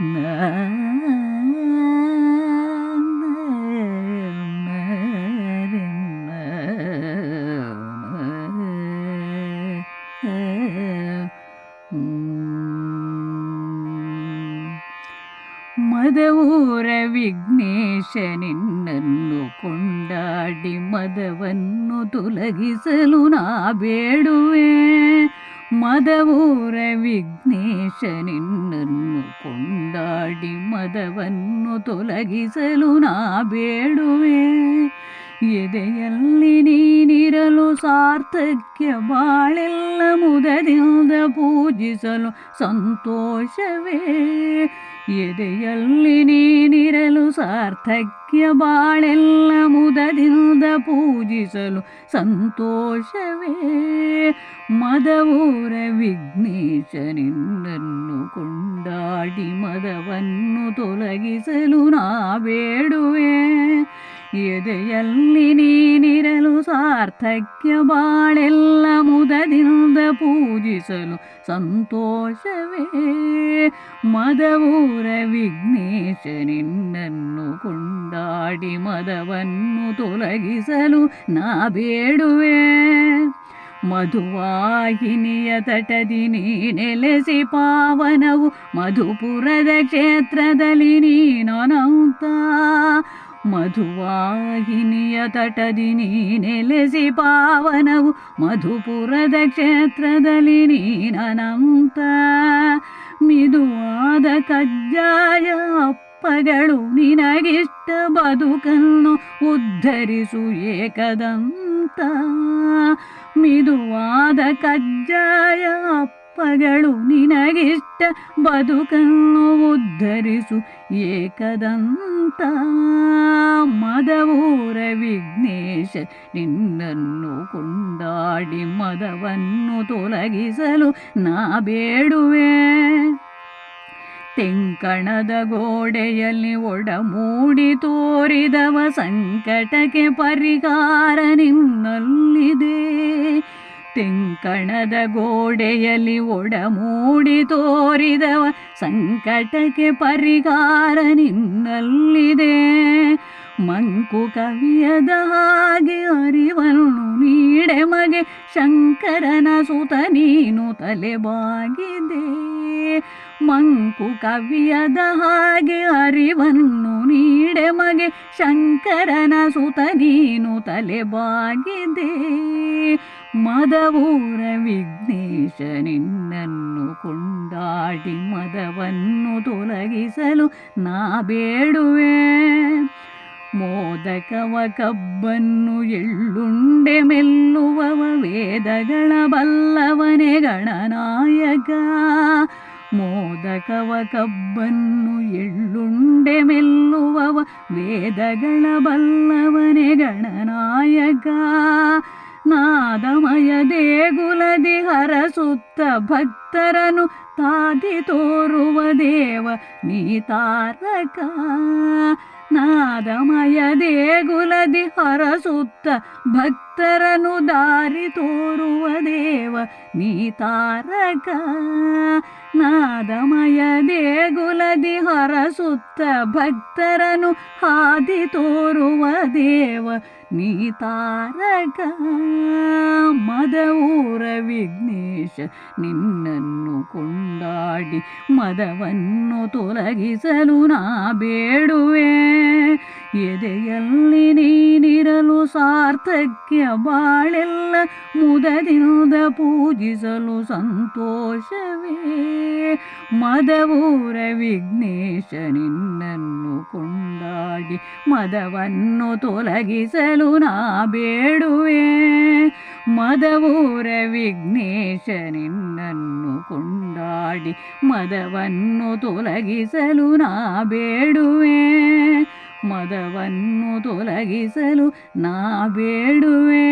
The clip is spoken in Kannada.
ಮದವೂರ ವಿಘ್ನೇಶ ನಿನ್ನನ್ನು ಕೊಂಡಾಡಿ ಮದವನ್ನು ತೊಲಗಿಸಲು ನಾ ಬೇಡುವೆ. ಮದವೂರ ವಿಘ್ನೇಶ ನಿನ್ನನ್ನು ಕೊಂಡಾಡಿ ಮದವನ್ನು ತೊಲಗಿಸಲು ನಾ ಬೇಡುವೆ. ಎದೆಯಲ್ಲಿ ನೀನಿರಲು ಸಾರ್ಥಕ್ಯ ಬಾಳೆಲ್ಲ ಮುದದಿಂದ ಪೂಜಿಸಲು ಸಂತೋಷವೇ. ಎದೆಯಲ್ಲಿ ನೀನಿರಲು ಸಾರ್ಥಕ್ಯ ಬಾಳೆಲ್ಲ ಮುದದಿಂದ ಪೂಜಿಸಲು ಸಂತೋಷವೇ. ಮದವೂರ ವಿಘ್ನೇಶ ನಿನ್ನನ್ನು ಕೊಂಡಾಡಿ ಮದವನ್ನು ತೊಲಗಿಸಲು ನಾ ಬೇಡುವೆ ಎದೆಯಲ್ಲಿ ನೀನಿರಲು ಸಾರ್ಥಕ್ಯ ಬಾಳೆಲ್ಲ ಮುದದಿಂದ ಪೂಜಿಸಲು ಸಂತೋಷವೇ. ಮದವೂರ ವಿಘ್ನೇಶ ನಿನ್ನನ್ನು ಕೊಂಡಾಡಿ ಮದವನ್ನು ತೊಲಗಿಸಲು ನಾ ಬೇಡುವೆ ಮಧುವಾಹಿನಿಯ ತಟದಿ ನೀ ನೆಲೆಸಿ ಪಾವನವು ಮಧುಪುರದ ಕ್ಷೇತ್ರದಲ್ಲಿ ನೀನೊನೌತ. ಮಧುವಾಹಿನಿಯ ತಟದಿ ನೀ ನೆಲೆಸಿ ಪಾವನವು ಮಧುಪುರದ ಕ್ಷೇತ್ರದಲ್ಲಿ ನೀನನಂತ. ಮಿದುವಾದ ಕಜ್ಜಾಯ ಅಪ್ಪಗಳು ನಿನಗಿಷ್ಟ ಬದುಕನ್ನು ಉದ್ಧರಿಸು ಏಕದಂತ ಮಿದುವಾದ ಕಜ್ಜಾಯ ಅಪ್ಪಗಳು ನಿನಗಿಷ್ಟ. ಬದುಕನ್ನು ಉದ್ಧರಿಸು ಏಕದಂತ. ಮದವೂರ ವಿಘ್ನೇಶ, ನಿನ್ನನ್ನು ಕೊಂಡಾಡಿ ಮದವನ್ನು ತೊಲಗಿಸಲು ನಾ ಬೇಡುವೆ. ತೆಂಕಣದ ಗೋಡೆಯಲ್ಲಿ ಒಡಮೂಡಿ ತೋರಿದವ ಸಂಕಟಕ್ಕೆ ಪರಿಹಾರ ನಿನ್ನಲ್ಲಿದೆ. ತೆಂಕಣದ ಗೋಡೆಯಲ್ಲಿ ಒಡಮೂಡಿ ತೋರಿದವ ಸಂಕಟಕ್ಕೆ ಪರಿಹಾರ ನಿನ್ನಲ್ಲಿದೆ. ಮಂಕು ಕವಿಯದ ಹಾಗೆ ಅರಿವನ್ನು ನೀಡೆ ಮಗೆ ಶಂಕರನ ಸುತ ನೀನು ತಲೆಬಾಗಿದೆ ಮಂಕು ಕವಿಯದ ಹಾಗೆ ಅರಿವನ್ನು ನೀಡೆ ಮಗೆ ಶಂಕರನ ಸುತ ನೀನು ತಲೆಬಾಗಿದೆ ಮದವೂರ ವಿಘ್ನೇಶ ನಿನ್ನನ್ನು ಕೊಂಡಾಡಿ ಮದವನ್ನು ತೊಲಗಿಸಲು ನಾ ಬೇಡುವೆ. ಮೋದಕವ ಕಬ್ಬನ್ನು ಎಳ್ಳುಂಡೆ ಮೆಲ್ಲುವವ ವೇದಗಳ ಬಲ್ಲವನೇ ಗಣನಾಯಕ. ಮೋದಕವ ಕಬ್ಬನ್ನು ಎಳ್ಳುಂಡೆ ಮೆಲ್ಲುವವ ವೇದಗಳ ಬಲ್ಲವನೇ ಗಣನಾಯಕ. ನಾದಮಯ ದೇಗುಲದಿ ಹರಸುತ್ತ ಭಕ್ತರನು ತಾದಿ ತೋರುವ ದೇವ ನೀ ತಾರಕ ನಾದಮಯ ಹರಸುತ್ತ ಭಕ್ತರನು ದಾರಿ ತೋರುವ ದೇವ, ನೀ ತಾರಕ. ನಾದಮಯ ದೇಗುಲದಿ ಹರಸುತ್ತ ಭಕ್ತರನು ಹಾದಿ ತೋರುವ ದೇವ, ನೀ ತಾರಕ. ಮದವೂರ ವಿಘ್ನೇಶ, ನಿನ್ನನ್ನು ಕೊಂಡಾಡಿ ಮದವನ್ನು ತೊಲಗಿಸಲು ನಾ ಬೇಡುವೆ. ಎದೆಯಲ್ಲಿ ನೀನಿರಲು ಸಾರ್ಥಕ್ಯ ಬಾಳೆಲ್ಲ ಮುದದಿಂದ ಪೂಜಿಸಲು ಸಂತೋಷವೇ. ಮದವೂರ ವಿಘ್ನೇಶ ನಿನ್ನನ್ನು ಕೊಂಡಾಡಿ ಮದವನ್ನು ತೊಲಗಿಸಲು ನಾ ಬೇಡುವೆ. ಮದವೂರ ವಿಘ್ನೇಶ ನಿನ್ನನ್ನು ಕೊಂಡಾಡಿ ಮದವನ್ನು ತೊಲಗಿಸಲು ನಾ ಬೇಡುವೆ. ಮದವನ್ನು ತೊಲಗಿಸಲು ನಾ ಬೇಡುವೆ.